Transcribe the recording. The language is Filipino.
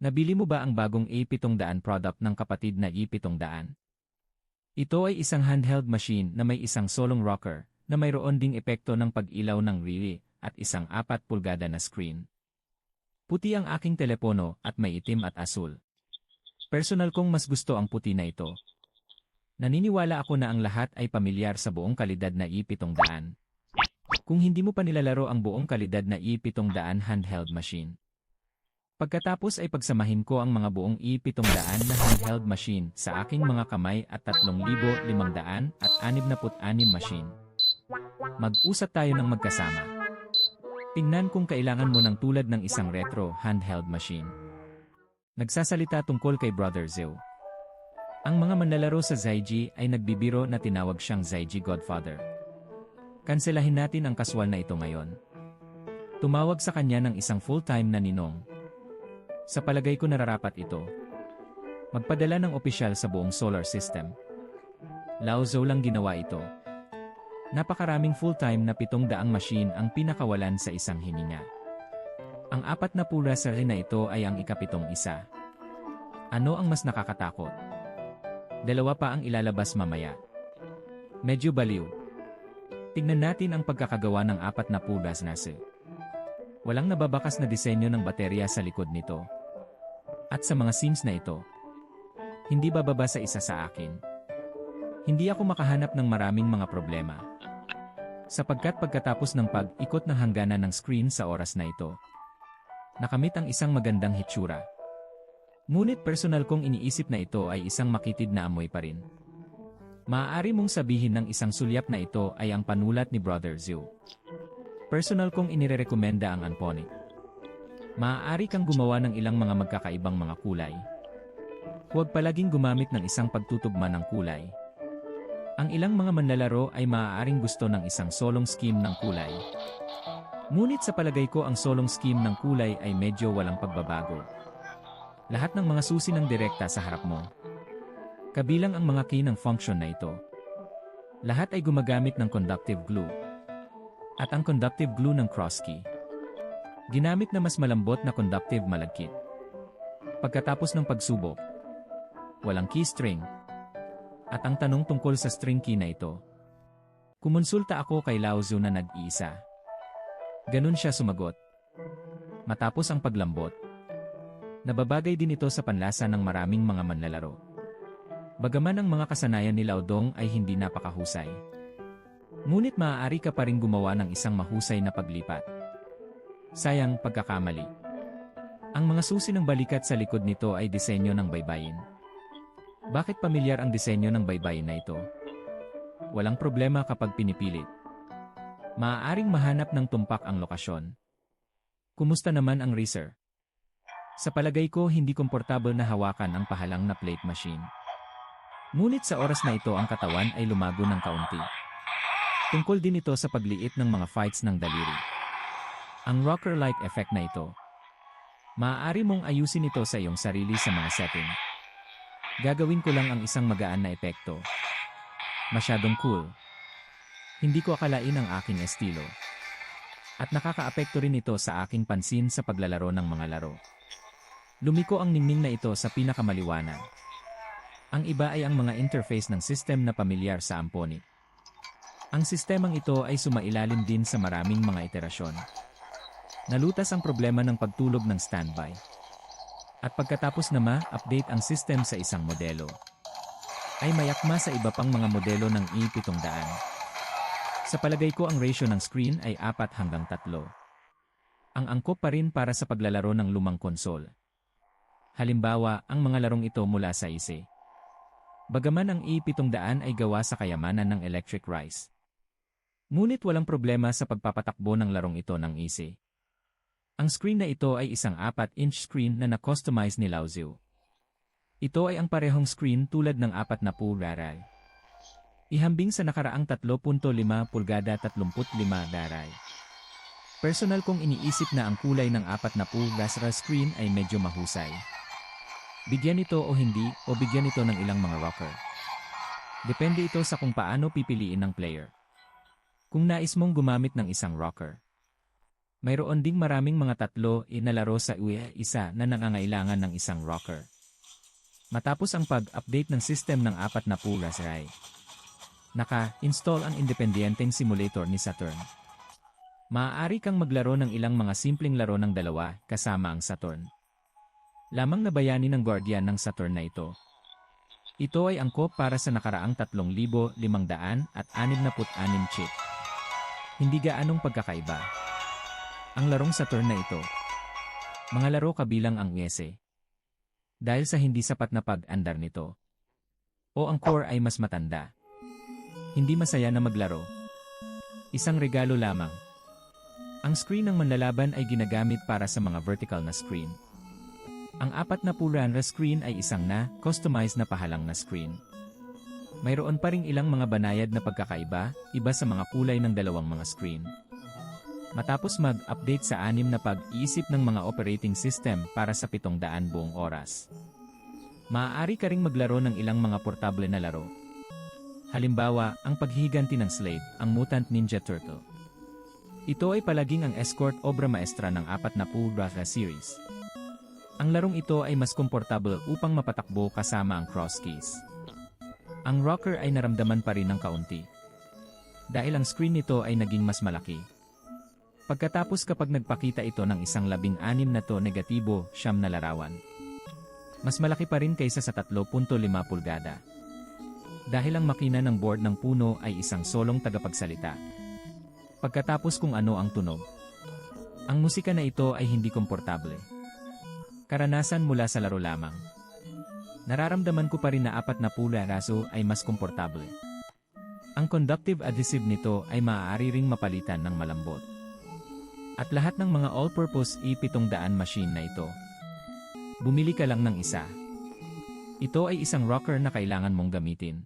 Nabili mo ba ang bagong A700 product ng kapatid na E700? Ito ay isang handheld machine na may isang solong rocker na mayroon ding epekto ng pag-ilaw ng rili at isang 4 pulgada na screen. Puti ang aking telepono at may itim at asul. Personal kong mas gusto ang puti na ito. Naniniwala ako na ang lahat ay pamilyar sa buong kalidad na E700. Kung hindi mo pa nilalaro ang buong kalidad na E700 handheld machine. Pagkatapos ay pagsamahin ko ang mga buong E700 na handheld machine sa aking mga kamay at 3,500 at 66 machine. Mag-usap tayo ng magkasama. Tingnan kung kailangan mo ng tulad ng isang retro handheld machine. Nagsasalita tungkol kay Brother Zeo. Ang mga manlalaro sa Zaiji ay nagbibiro na tinawag siyang Zaiji Godfather. Kanselahin natin ang kaswal na ito ngayon. Tumawag sa kanya ng isang full-time na ninong. Sa palagay ko nararapat ito. Magpadala ng opisyal sa buong solar system. Lao Zhou lang ginawa ito. Napakaraming full-time na pitong daang machine ang pinakawalan sa isang hininga. Ang apat na pura sa na ito ay ang ikapitong isa. Ano ang mas nakakatakot? Dalawa pa ang ilalabas mamaya. Medyo baliw. Tingnan natin ang pagkakagawa ng apat na puras na se. Walang nababakas na disenyo ng baterya sa likod nito. At sa mga sims na ito, hindi bababa sa isa sa akin. Hindi ako makahanap ng maraming mga problema. Sapagkat pagkatapos ng pag-ikot ng hangganan ng screen sa oras na ito, nakamit ang isang magandang hitsura. Ngunit personal kong iniisip na ito ay isang makitid na amoy pa rin. Maaari mong sabihin ng isang sulyap na ito ay ang panulat ni Brother Zhu. Personal kong inirerekomenda ang Anponic. Maaari kang gumawa ng ilang mga magkakaibang mga kulay. Huwag palaging gumamit ng isang pagtutugma ng kulay. Ang ilang mga manlalaro ay maaaring gusto ng isang solong scheme ng kulay. Ngunit sa palagay ko ang solong scheme ng kulay ay medyo walang pagbabago. Lahat ng mga susi ng direkta sa harap mo. Kabilang ang mga key ng function na ito. Lahat ay gumagamit ng conductive glue. At ang conductive glue ng cross key. Ginamit na mas malambot na conductive malagkit. Pagkatapos ng pagsubok, walang key string. At ang tanong tungkol sa string key na ito. Kumonsulta ako kay Lao Zhu na nag-iisa. Ganun siya sumagot. Matapos ang paglambot, nababagay din ito sa panlasa ng maraming mga manlalaro. Bagaman ang mga kasanayan ni Lao Dong ay hindi napakahusay. Ngunit maaari ka pa rin gumawa ng isang mahusay na paglipat. Sayang pagkakamali. Ang mga susi ng balikat sa likod nito ay disenyo ng baybayin. Bakit pamilyar ang disenyo ng baybayin na ito? Walang problema kapag pinipilit. Maaaring mahanap ng tumpak ang lokasyon. Kumusta naman ang racer? Sa palagay ko hindi komportable na hawakan ang pahalang na plate machine. Ngunit sa oras na ito ang katawan ay lumago ng kaunti. Tungkol din ito sa pagliit ng mga fights ng daliri. Ang rocker-like effect na ito. Maaari mong ayusin ito sa iyong sarili sa mga setting. Gagawin ko lang ang isang magaan na epekto. Masyadong cool. Hindi ko akalain ang aking estilo. At nakakaapekto rin ito sa aking pansin sa paglalaro ng mga laro. Lumiko ang ningning na ito sa pinakamaliwanag. Ang iba ay ang mga interface ng system na pamilyar sa Amponic. Ang sistemang ito ay sumailalim din sa maraming mga iterasyon. Nalutas ang problema ng pagtulog ng standby. At pagkatapos na ma-update ang system sa isang modelo, ay mayakma sa iba pang mga modelo ng E700. Sa palagay ko ang ratio ng screen ay 4 hanggang 3. Ang angkop pa rin para sa paglalaro ng lumang konsol. Halimbawa, ang mga larong ito mula sa ISE. Bagaman ang E700 ay gawa sa kayamanan ng electric rice. Ngunit walang problema sa pagpapatakbo ng larong ito ng ISE. Ang screen na ito ay isang 4-inch screen na na-customize ni Lao Zhu. Ito ay ang parehong screen tulad ng 4 na raray. Ihambing sa nakaraang 3.5 pulgada 35 daray. Personal kong iniisip na ang kulay ng 4 na pulgada screen ay medyo mahusay. Bigyan ito o hindi o bigyan ito ng ilang mga rocker. Depende ito sa kung paano pipiliin ng player. Kung nais mong gumamit ng isang rocker, Mayroon ding maraming mga tatlo inalaro sa UE isa na nangangailangan ng isang rocker. Matapos ang pag-update ng system ng apat na puras ay naka-install ang independenteng simulator ni Saturn. Maaari kang maglaro ng ilang mga simpleng laro ng dalawa kasama ang Saturn. Lamang na bayani ng Guardian ng Saturn na ito. Ito ay angkop para sa nakaraang 3,566 chip. Hindi gaanong pagkakaiba. Ang larong Saturn na ito. Mga laro kabilang ang US. Dahil sa hindi sapat na pag-andar nito. O ang core ay mas matanda. Hindi masaya na maglaro. Isang regalo lamang. Ang screen ng manlalaban ay ginagamit para sa mga vertical na screen. Ang apat na pulana screen ay isang na, customized na pahalang na screen. Mayroon pa ring ilang mga banayad na pagkakaiba, iba sa mga kulay ng dalawang mga screen. Matapos mag-update sa anim na pag-iisip ng mga operating system para sa 700 buong oras. Maaari ka ring maglaro ng ilang mga portable na laro. Halimbawa, ang paghihiganti ng Slade, ang Mutant Ninja Turtle. Ito ay palaging ang escort obra maestra ng apat na Pulbrasa series. Ang larong ito ay mas komportable upang mapatakbo kasama ang cross keys. Ang rocker ay naramdaman pa rin ng kaunti. Dahil ang screen nito ay naging mas malaki. Pagkatapos kapag nagpakita ito ng isang labing anim na to negatibo, siyam na larawan. Mas malaki pa rin kaysa sa 3.5 pulgada. Dahil ang makina ng board ng puno ay isang solong tagapagsalita. Pagkatapos kung ano ang tunog. Ang musika na ito ay hindi komportable. Karanasan mula sa laro lamang. Nararamdaman ko pa rin na apat na pula raso ay mas komportable. Ang conductive adhesive nito ay maaari ring mapalitan ng malambot. At lahat ng mga all-purpose E700 machine na ito. Bumili ka lang ng isa. Ito ay isang rocker na kailangan mong gamitin.